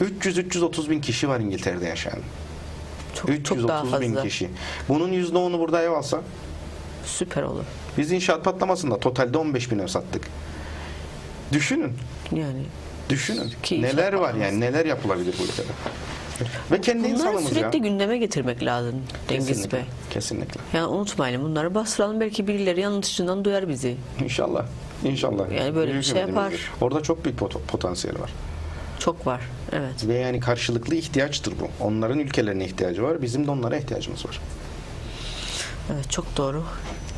300-330 bin kişi var İngiltere'de yaşayan. Çok, çok daha 330 bin fazla. kişi. Bunun %10'u burada ev alsa Süper olur. biz inşaat patlamasında totalde 15 bin ev sattık. Düşünün. Yani Düşünün. Ki neler var yani neler yapılabilir bu ülkede. Ve kendi bunları insanımız sürekli ya. gündeme getirmek lazım Kesinlikle. Bey. Kesinlikle. Yani unutmayalım bunları bastıralım belki birileri yanı dışından duyar bizi. İnşallah. İnşallah. Yani böyle bir Büyük şey ümidimizdir. yapar. Orada çok büyük pot- potansiyel var. Çok var. Evet. Ve yani karşılıklı ihtiyaçtır bu. Onların ülkelerine ihtiyacı var. Bizim de onlara ihtiyacımız var. Evet çok doğru.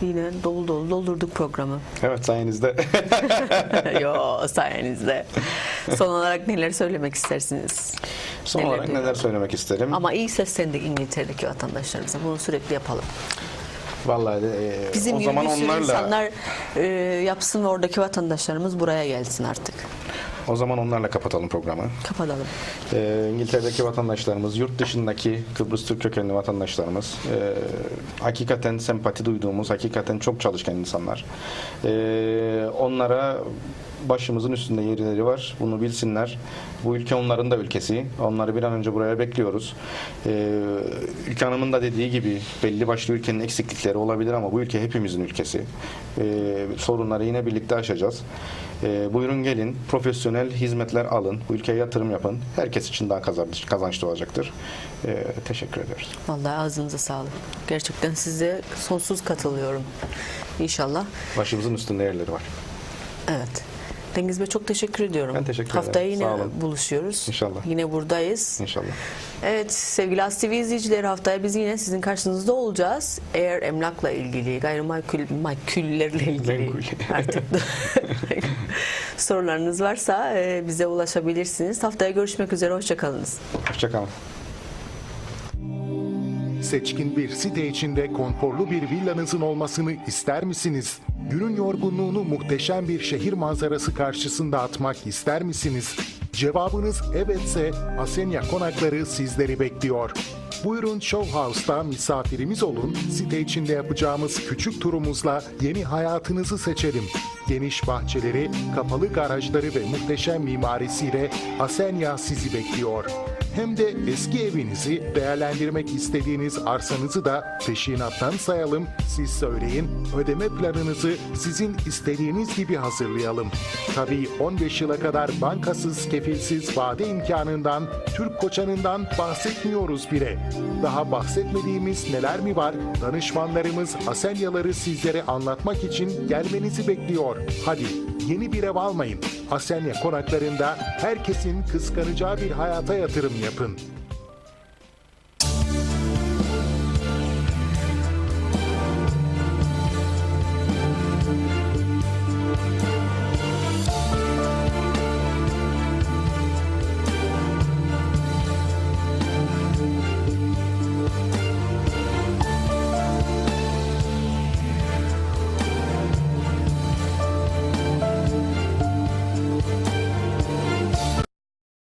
Yine dolu dolu doldurduk programı. Evet sayenizde. Yo sayenizde. Son olarak neler söylemek istersiniz? Son Neler olarak diyorum? neler söylemek isterim? Ama iyi seslendik İngiltere'deki vatandaşlarımıza. Bunu sürekli yapalım. Vallahi e, Bizim o gibi zaman bir sürü onlarla insanlar e, yapsın ve oradaki vatandaşlarımız buraya gelsin artık. O zaman onlarla kapatalım programı. Kapatalım. Ee, İngiltere'deki vatandaşlarımız, yurt dışındaki Kıbrıs Türk kökenli vatandaşlarımız, e, hakikaten sempati duyduğumuz, hakikaten çok çalışkan insanlar. E, onlara başımızın üstünde yerleri var. Bunu bilsinler. Bu ülke onların da ülkesi. Onları bir an önce buraya bekliyoruz. E, ülke Hanım'ın da dediği gibi belli başlı ülkenin eksiklikleri olabilir ama bu ülke hepimizin ülkesi. E, sorunları yine birlikte aşacağız. E, buyurun gelin, profesyonel hizmetler alın, bu ülkeye yatırım yapın. Herkes için daha kazanç, kazançlı olacaktır. E, teşekkür ediyoruz. Vallahi ağzınıza sağlık. Gerçekten size sonsuz katılıyorum. İnşallah. Başımızın üstünde yerleri var. Evet. Dengiz Bey çok teşekkür ediyorum. Ben teşekkür Haftaya ederim. yine Sağ olun. buluşuyoruz. İnşallah. Yine buradayız. İnşallah. Evet sevgili As TV izleyicileri haftaya biz yine sizin karşınızda olacağız. Eğer emlakla ilgili, gayrimenkul makullerle ilgili artık sorularınız varsa e, bize ulaşabilirsiniz. Haftaya görüşmek üzere. Hoşçakalınız. Hoşçakalın. Seçkin bir site içinde konforlu bir villanızın olmasını ister misiniz? Günün yorgunluğunu muhteşem bir şehir manzarası karşısında atmak ister misiniz? Cevabınız evetse Asenya Konakları sizleri bekliyor. Buyurun Show House'da misafirimiz olun. Site içinde yapacağımız küçük turumuzla yeni hayatınızı seçelim. Geniş bahçeleri, kapalı garajları ve muhteşem mimarisiyle Asenya sizi bekliyor. Hem de eski evinizi değerlendirmek istediğiniz arsanızı da peşinattan sayalım. Siz söyleyin, ödeme planınızı sizin istediğiniz gibi hazırlayalım. Tabii 15 yıla kadar bankasız, kefilsiz vade imkanından, Türk koçanından bahsetmiyoruz bile. Daha bahsetmediğimiz neler mi var? Danışmanlarımız Aselyaları sizlere anlatmak için gelmenizi bekliyor. Hadi yeni bir ev almayın. Asenya konaklarında herkesin kıskanacağı bir hayata yatırım yapın.